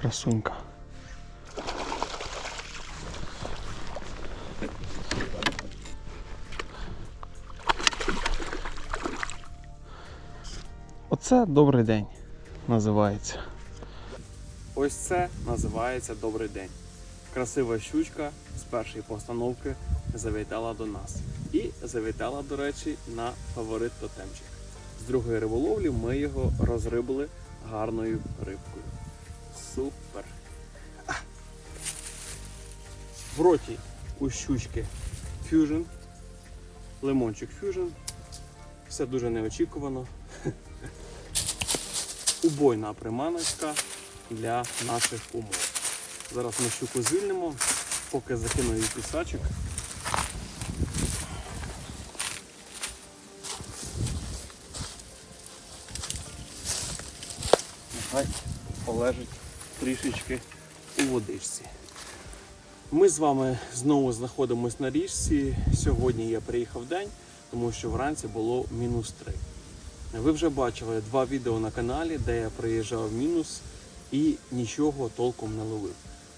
Красунька. Оце добрий день називається. Ось це називається добрий день. Красива щучка з першої постановки завітала до нас. І завітала, до речі, на фаворит тотемчик. З другої риболовлі ми його розрибали гарною рибкою. Супер! В роті у щучки фюжн, лимончик фюжн. Все дуже неочікувано. Убойна приманочка для наших умов. Зараз ми щуку звільнимо, поки закину її пісачок. Нехай полежить трішечки у водичці. Ми з вами знову знаходимося на річці. Сьогодні я приїхав день, тому що вранці було мінус 3. Ви вже бачили два відео на каналі, де я приїжджав в мінус і нічого толком не ловив.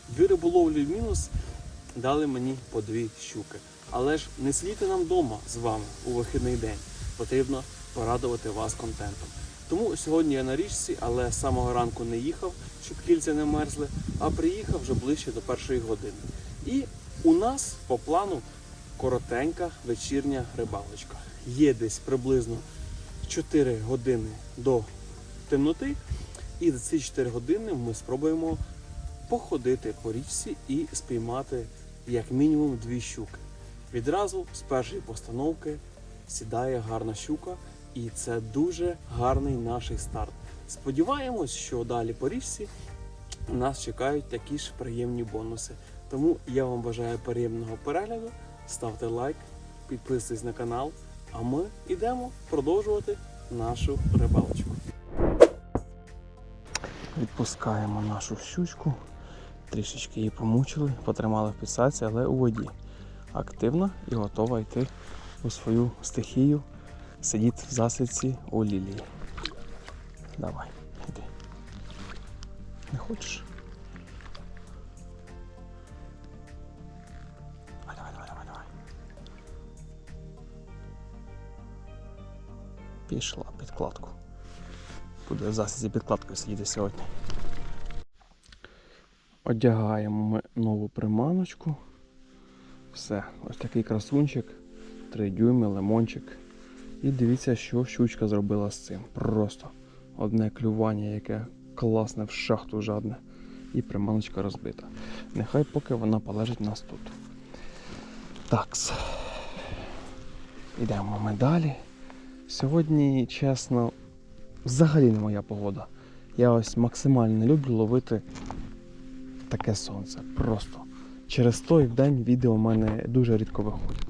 Дві риболовлі в мінус дали мені по дві щуки. Але ж не сидіти нам вдома з вами у вихідний день. Потрібно порадувати вас контентом. Тому сьогодні я на річці, але з самого ранку не їхав, щоб кільця не мерзли, а приїхав вже ближче до першої години. І у нас по плану коротенька вечірня рибалочка. Є десь приблизно 4 години до темноти. І за ці 4 години ми спробуємо походити по річці і спіймати як мінімум дві щуки. Відразу з першої постановки сідає гарна щука, і це дуже гарний наш старт. Сподіваємось, що далі по річці нас чекають такі ж приємні бонуси. Тому я вам бажаю приємного перегляду. Ставте лайк, підписуйтесь на канал, а ми йдемо продовжувати нашу рибалочку. Відпускаємо нашу щучку. Трішечки її помучили, потримали в пісаці, але у воді. Активна і готова йти у свою стихію, сидіти в засідці у лілії. Давай. Не хочеш? Пішла підкладку. Буде в засідці підкладкою сидіти сьогодні. Одягаємо ми нову приманочку. Все, ось такий красунчик, 3 дюйми, лимончик. І дивіться, що щучка зробила з цим. Просто одне клювання, яке класне в шахту жадне. І приманочка розбита. Нехай поки вона полежить нас тут. Такс. Йдемо ми далі. Сьогодні, чесно, взагалі не моя погода. Я ось максимально люблю ловити таке сонце. Просто. Через той день відео в мене дуже рідко виходять.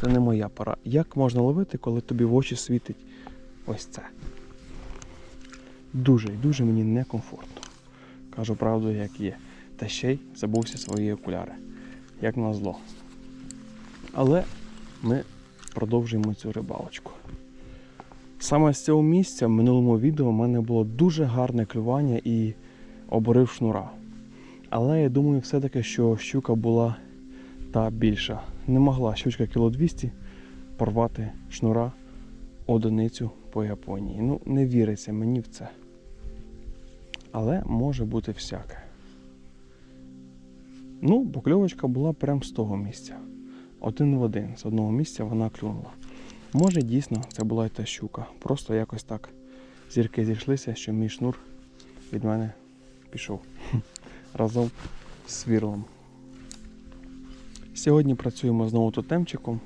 Це не моя пора. Як можна ловити, коли тобі в очі світить ось це? Дуже і дуже мені некомфортно. Кажу правду, як є. Та ще й забувся свої окуляри. Як назло. Але ми продовжуємо цю рибалочку. Саме з цього місця в минулому відео в мене було дуже гарне клювання і оборив шнура. Але я думаю, все-таки, що щука була та більша. Не могла щучка кіло 200 порвати шнура одиницю по Японії. Ну, не віриться мені в це. Але може бути всяке. Ну, покльовочка була прямо з того місця. Один в один. З одного місця вона клюнула. Може, дійсно, це була й та щука. Просто якось так зірки зійшлися, що мій шнур від мене пішов разом з свірлом. Сьогодні працюємо знову тотемчиком.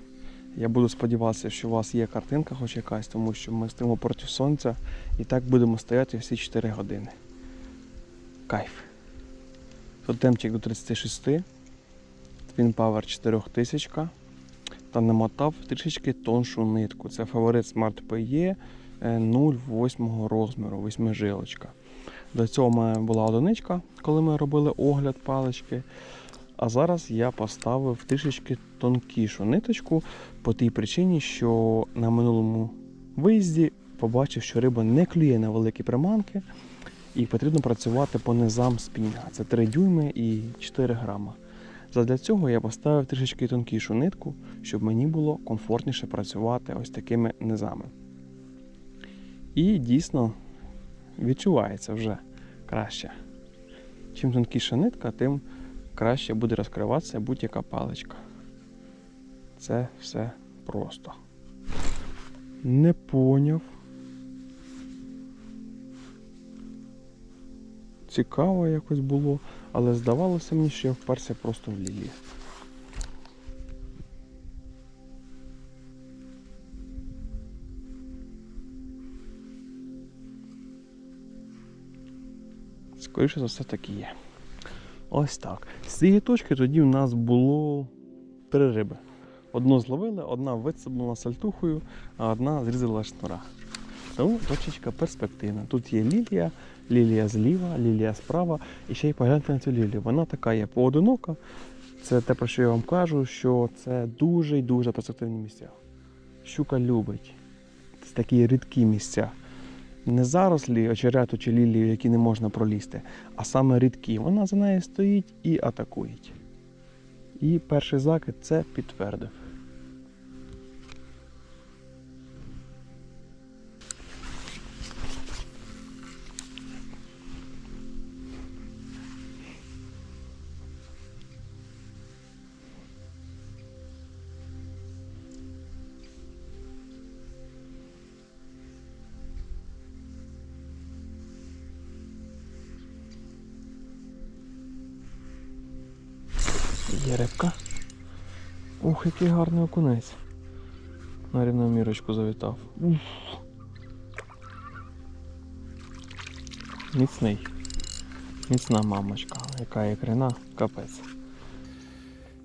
Я буду сподіватися, що у вас є картинка хоч якась, тому що ми стоїмо проти сонця і так будемо стояти всі 4 години. Кайф. Тотемчик до 36, Twin Power 4000 та намотав трішечки тоншу нитку. Це фаворит Smart PE 0,8 розміру, 8 жилочка. До цього мене була одиничка, коли ми робили огляд палички. А зараз я поставив трішечки тонкішу ниточку по тій причині, що на минулому виїзді побачив, що риба не клює на великі приманки. І потрібно працювати по низам спінінга. Це 3 дюйми і 4 грама. Задля цього я поставив трішечки тонкішу нитку, щоб мені було комфортніше працювати ось такими низами. І дійсно відчувається вже краще. Чим тонкіша нитка, тим краще буде розкриватися будь-яка паличка. Це все просто. Не поняв. Цікаво якось було, але здавалося мені, що я вперся просто в лілії. Скоріше за все так і є. Ось так. З цієї точки тоді в нас було три риби. Одну зловили, одна вицепнула сальтухою, а одна зрізала шнура. Тому точечка перспективна. Тут є лілія, лілія зліва, лілія справа. І ще й погляньте на цю лілію. Вона така є поодинока. Це те, про що я вам кажу, що це дуже і дуже перспективні місця. Щука любить. Це такі рідкі місця. Не зарослі очерету чи лілію, які не можна пролізти, а саме рідкі. Вона за нею стоїть і атакує. І перший закид це підтвердив. Є рибка. Ух, який гарний окунець. На рівномірочку завітав. Уф. Міцний. Міцна мамочка, яка ікрина, капець.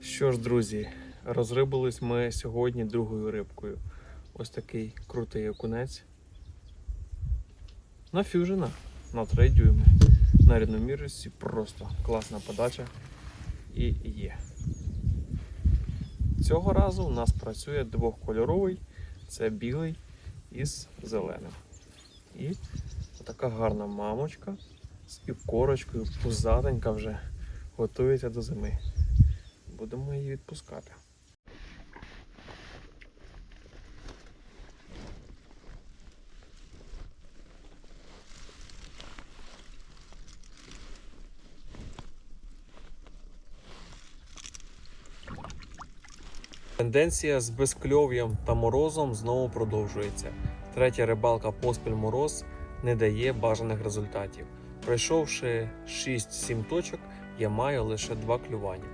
Що ж, друзі, розрибились ми сьогодні другою рибкою. Ось такий крутий окунець. На фюжена, на 3 дюйми. На рівномірності просто класна подача і є. Цього разу у нас працює двохкольоровий, це білий із зеленим. І така гарна мамочка з півкорочкою, пузатенька вже готується до зими. Будемо її відпускати. Тенденція з безкльов'ям та морозом знову продовжується. Третя рибалка поспіль мороз не дає бажаних результатів. Пройшовши 6-7 точок, я маю лише два клювання.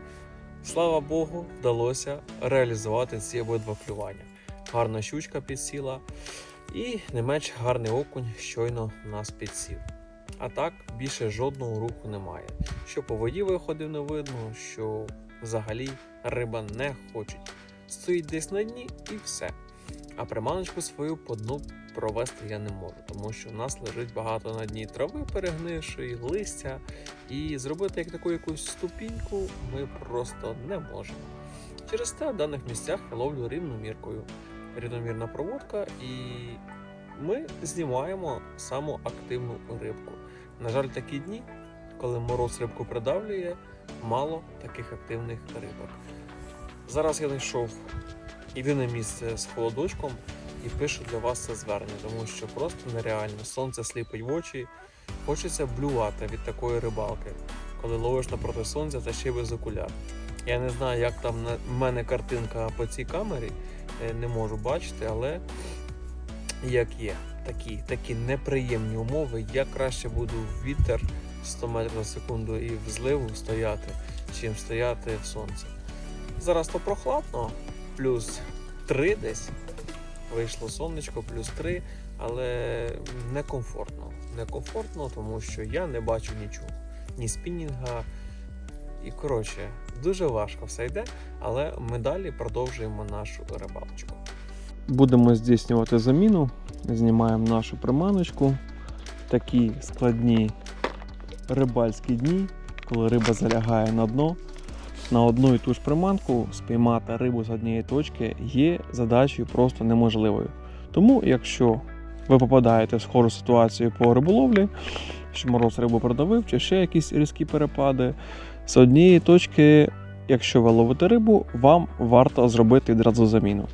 Слава Богу, вдалося реалізувати ці обидва клювання. Гарна щучка підсіла, і не менш гарний окунь щойно нас підсів. А так більше жодного руху немає. Що по воді виходив не видно, що взагалі риба не хоче стоїть десь на дні і все. А приманочку свою по дну провести я не можу, тому що у нас лежить багато на дні трави перегнившої, листя, і зробити як таку якусь ступіньку ми просто не можемо. Через те в даних місцях я ловлю рівноміркою. Рівномірна проводка, і ми знімаємо саму активну рибку. На жаль, такі дні, коли мороз рибку придавлює, мало таких активних рибок. Зараз я знайшов єдине місце з холодочком і пишу для вас це звернення, тому що просто нереально. Сонце сліпить в очі. Хочеться блювати від такої рибалки, коли ловиш напроти сонця та ще й без окуляр. Я не знаю, як там на мене картинка по цій камері, е, не можу бачити, але як є, такі, такі неприємні умови. Я краще буду в вітер 100 метрів на секунду і в зливу стояти, чим стояти в сонці. Зараз то прохладно, плюс 3 десь. Вийшло сонечко, плюс 3, але некомфортно. Некомфортно, тому що я не бачу нічого. Ні спінінга. І коротше, дуже важко все йде, але ми далі продовжуємо нашу рибалочку. Будемо здійснювати заміну. Знімаємо нашу приманочку. Такі складні рибальські дні, коли риба залягає на дно на одну і ту ж приманку спіймати рибу з однієї точки є задачею просто неможливою. Тому, якщо ви попадаєте в схожу ситуацію по риболовлі, що мороз рибу продавив, чи ще якісь різкі перепади. З однієї точки, якщо ви ловите рибу, вам варто зробити відразу заміну.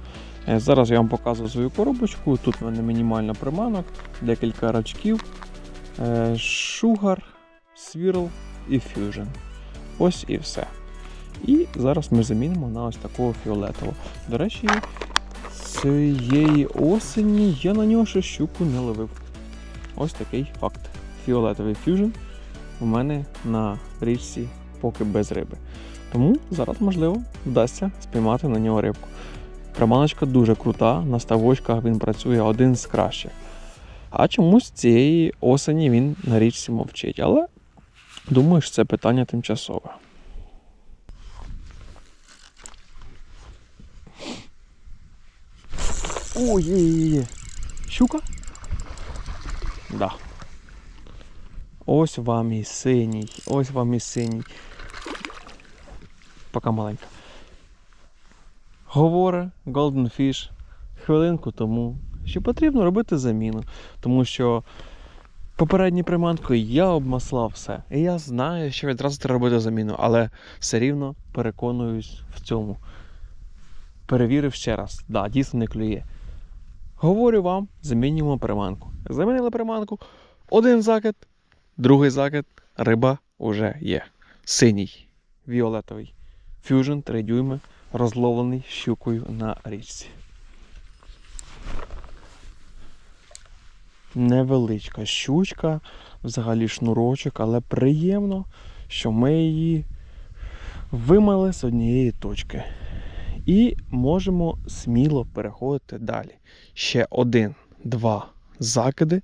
Е, Зараз я вам показую свою коробочку. Тут в мене мінімально приманок, декілька рачків, е, шугар, свірл і фюжн. Ось і все. І зараз ми замінимо на ось такого фіолетового. До речі, цієї осені я на нього ще щуку не ловив. Ось такий факт. Фіолетовий фюжн у мене на річці поки без риби. Тому зараз, можливо, вдасться спіймати на нього рибку. Приманочка дуже крута, на ставочках він працює один з кращих. А чомусь цієї осені він на річці мовчить. Але думаю, що це питання тимчасове. Ой, є, є. Щука? Да. Ось вам і синій. Ось вам і синій. Пока маленька. Говорить Golden Fish хвилинку тому, що потрібно робити заміну. Тому що попередньою приманкою я обмаслав все. І я знаю, що відразу треба робити заміну, але все рівно переконуюсь в цьому. Перевірив ще раз. Да, дійсно не клює. Говорю вам, замінюємо приманку. Замінили приманку. Один закид, другий закид, риба вже є. Синій, віолетовий. Fusion 3 дюйми, розловлений щукою на річці. Невеличка щучка, взагалі шнурочок, але приємно, що ми її вимили з однієї точки. І можемо сміло переходити далі. Ще один, два закиди,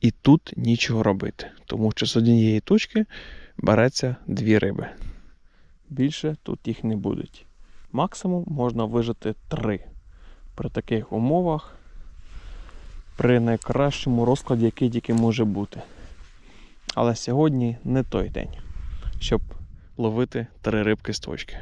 і тут нічого робити. Тому що з однієї точки береться дві риби. Більше тут їх не будуть. Максимум можна вижити три. При таких умовах, при найкращому розкладі, який тільки може бути. Але сьогодні не той день, щоб ловити три рибки з точки.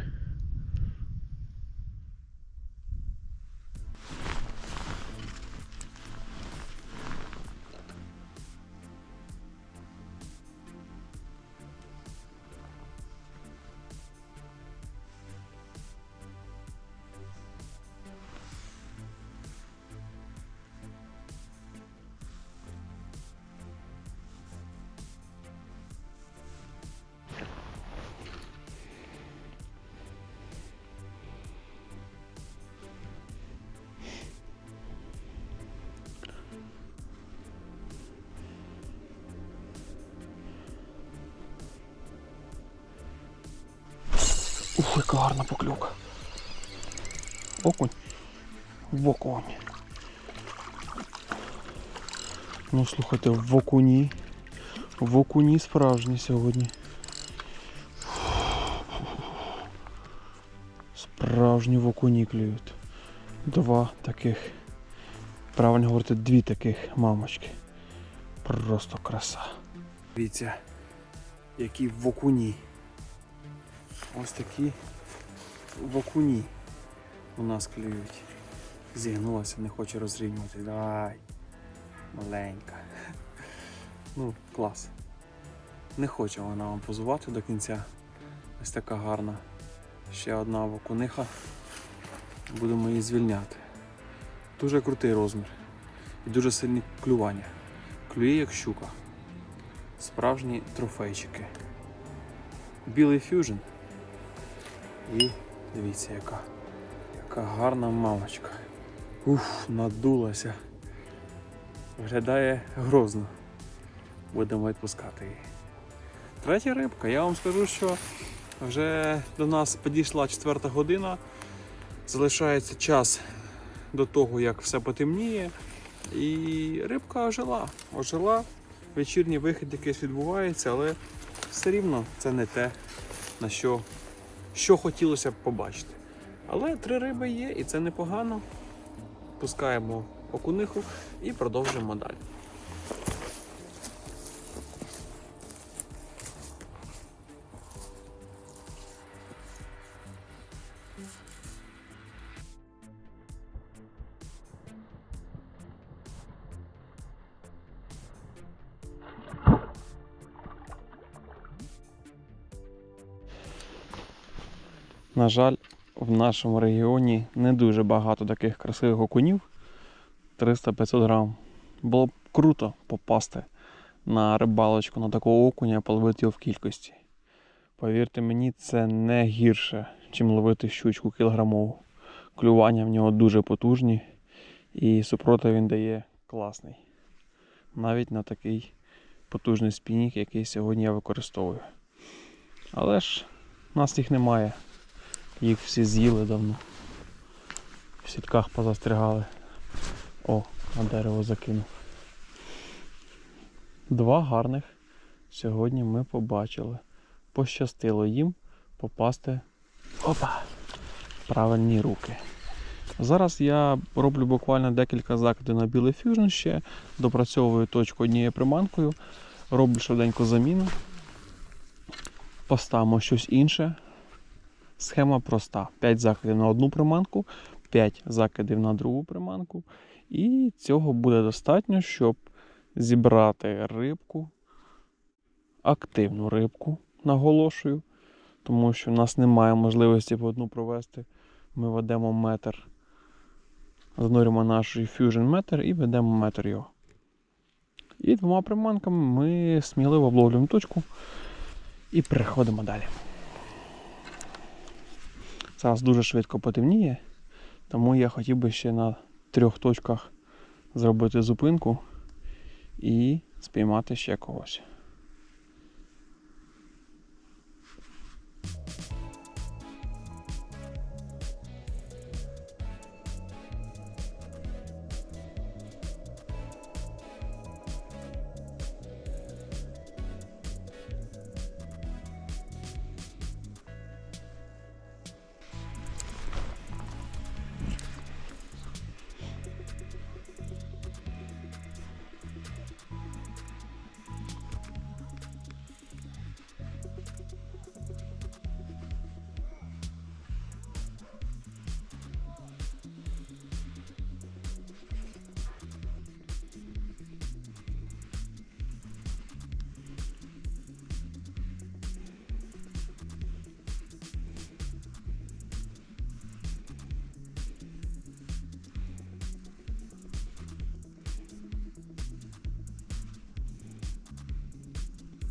Яка гарна поклюка. Окунь. В окунь. Ну, слухайте, в окуні. В окуні справжній сьогодні. Справжні в окуні клюють. Два таких. Правильно говорити, дві таких мамочки. Просто краса. Дивіться, які в окуні. Ось такі в окуні у нас клюють. Зігнулася, не хоче розрівнювати. Давай. Маленька. Ну, клас. Не хоче вона вам позувати до кінця. Ось така гарна. Ще одна вокуниха. Будемо її звільняти. Дуже крутий розмір. І дуже сильне клювання. Клює як щука. Справжні трофейчики. Білий фюжн. І дивіться, яка, яка гарна мамочка. Уф, надулася. Виглядає грозно. Будемо відпускати її. Третя рибка. Я вам скажу, що вже до нас підійшла четверта година. Залишається час до того, як все потемніє. І рибка ожила. Ожила. Вечірній вихід якийсь відбувається, але все рівно це не те, на що що хотілося б побачити. Але три риби є, і це непогано. Пускаємо окуниху і продовжуємо далі. На жаль, в нашому регіоні не дуже багато таких красивих окунів. 300-500 грам. Було б круто попасти на рибалочку на такого окуня, половити його в кількості. Повірте мені, це не гірше, чим ловити щучку кілограмову. Клювання в нього дуже потужні і супротив він дає класний. Навіть на такий потужний спінік, який сьогодні я використовую. Але ж нас їх немає. Їх всі з'їли давно. В сітках позастрягали. О, на дерево закинув. Два гарних сьогодні ми побачили. Пощастило їм попасти опа, правильні руки. Зараз я роблю буквально декілька закидів на білий фюжн ще, допрацьовую точку однією приманкою, роблю швиденьку заміну. Поставимо щось інше. Схема проста: 5 закидів на одну приманку, 5 закидів на другу приманку. І цього буде достатньо, щоб зібрати рибку, активну рибку, наголошую, тому що в нас немає можливості по одну провести. Ми ведемо метр, занурюємо наш Fusion метр і ведемо метр його. І двома приманками ми сміливо обловлюємо точку і переходимо далі. Зараз дуже швидко потемніє, тому я хотів би ще на трьох точках зробити зупинку і спіймати ще когось.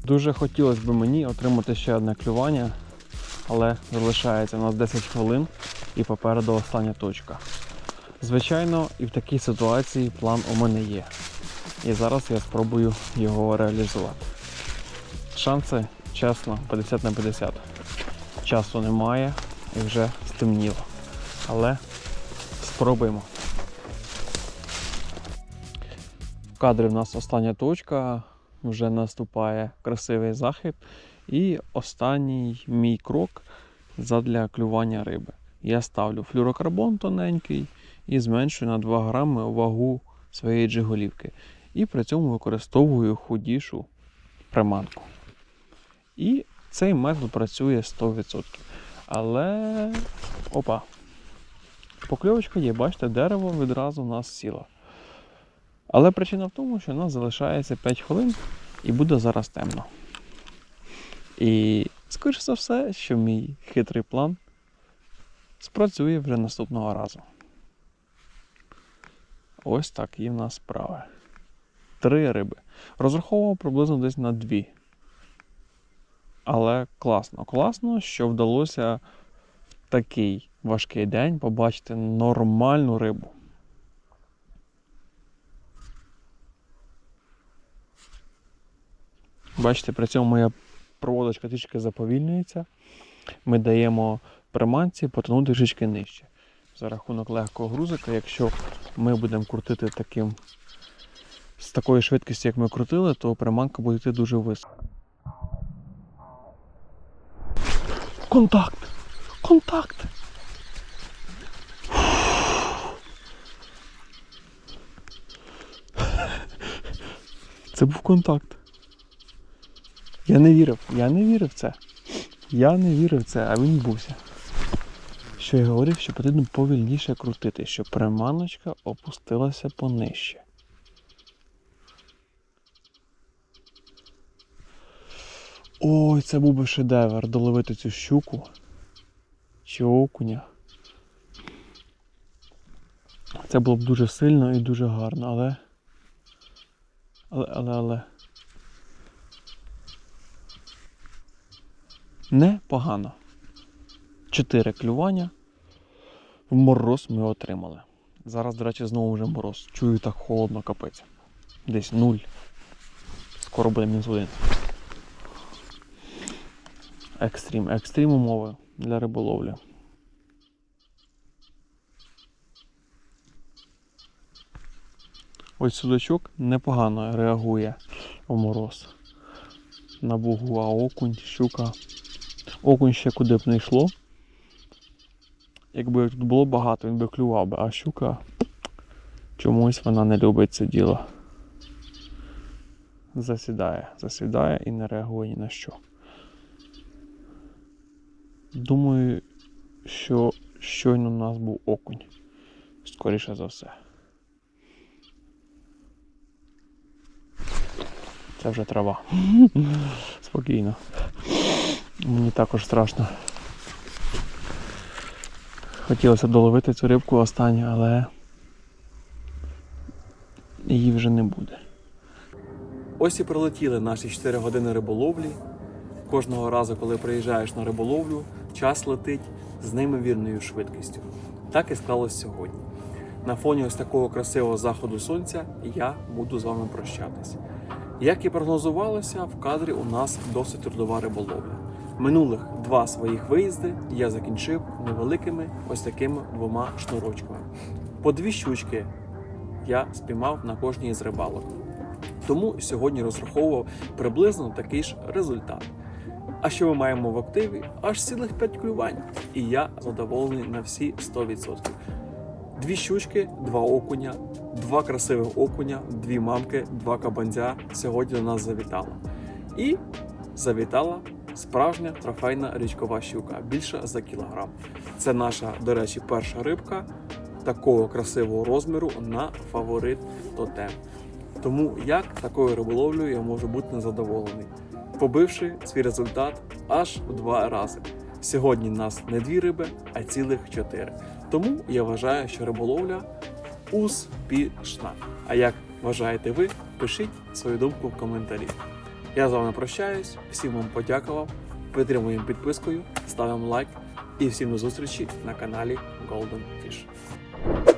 Дуже хотілося б мені отримати ще одне клювання, але залишається у нас 10 хвилин і попереду остання точка. Звичайно, і в такій ситуації план у мене є. І зараз я спробую його реалізувати. Шанси, чесно, 50 на 50. Часу немає і вже стемніло. Але спробуємо. В кадрі в нас остання точка, вже наступає красивий захід. І останній мій крок задля клювання риби. Я ставлю флюрокарбон тоненький і зменшую на 2 грами вагу своєї джиголівки. І при цьому використовую худішу приманку. І цей метод працює 100%. Але. Опа. Покльовочка є, бачите, дерево відразу в нас сіло. Але причина в тому, що у нас залишається 5 хвилин і буде зараз темно. І, скоріше за все, що мій хитрий план спрацює вже наступного разу. Ось такі в нас справи. Три риби. Розраховував приблизно десь на дві. Але класно, класно, що вдалося в такий важкий день побачити нормальну рибу. Бачите, при цьому моя проводочка трішки заповільнюється. Ми даємо приманці потонути трішки нижче. За рахунок легкого грузика, якщо ми будемо крутити таким з такої швидкості, як ми крутили, то приманка буде йти дуже високо. Контакт! Контакт! Це був контакт. Я не вірив, я не вірив в це. Я не вірив в це, а він бувся. Що я говорив, що потрібно повільніше крутити, щоб приманочка опустилася понижче. Ой, це був би шедевр доловити цю щуку. ще окуня. Це було б дуже сильно і дуже гарно, але. Але, але, але. Непогано. Чотири клювання. В мороз ми отримали. Зараз, до речі, знову вже мороз. Чую так холодно капець. Десь нуль. Скоро буде мінус один. Екстрім. Екстрім умови для риболовлі. Ось судачок непогано реагує у мороз. На бугу, а окунь, щука. Окунь ще куди б не йшло. Якби тут було багато, він би клював би, а щука чомусь вона не любить це діло. Засідає, засідає і не реагує ні на що. Думаю, що щойно у нас був окунь. Скоріше за все. Це вже трава. Спокійно. Мені також страшно. Хотілося доловити цю рибку останню, але її вже не буде. Ось і прилетіли наші 4 години риболовлі. Кожного разу, коли приїжджаєш на риболовлю, час летить з неймовірною швидкістю. Так і склалось сьогодні. На фоні ось такого красивого заходу сонця я буду з вами прощатись. Як і прогнозувалося, в кадрі у нас досить трудова риболовля. Минулих два своїх виїзди я закінчив невеликими ось такими двома шнурочками. По дві щучки я спіймав на кожній із рибалок. Тому сьогодні розраховував приблизно такий ж результат. А що ми маємо в активі? Аж цілих 5 клювань. І я задоволений на всі 100%. Дві щучки, два окуня, два красивих окуня, дві мамки, два кабанця сьогодні до нас завітало. І завітала справжня трофейна річкова щука, більше за кілограм. Це наша, до речі, перша рибка такого красивого розміру на фаворит тотем. Тому як такою риболовлею я можу бути незадоволений, побивши свій результат аж в два рази. Сьогодні нас не дві риби, а цілих чотири. Тому я вважаю, що риболовля успішна. А як вважаєте ви, пишіть свою думку в коментарі. Я з вами прощаюсь, всім вам подякував. Підтримуємо підпискою, ставимо лайк і всім до зустрічі на каналі Golden Fish.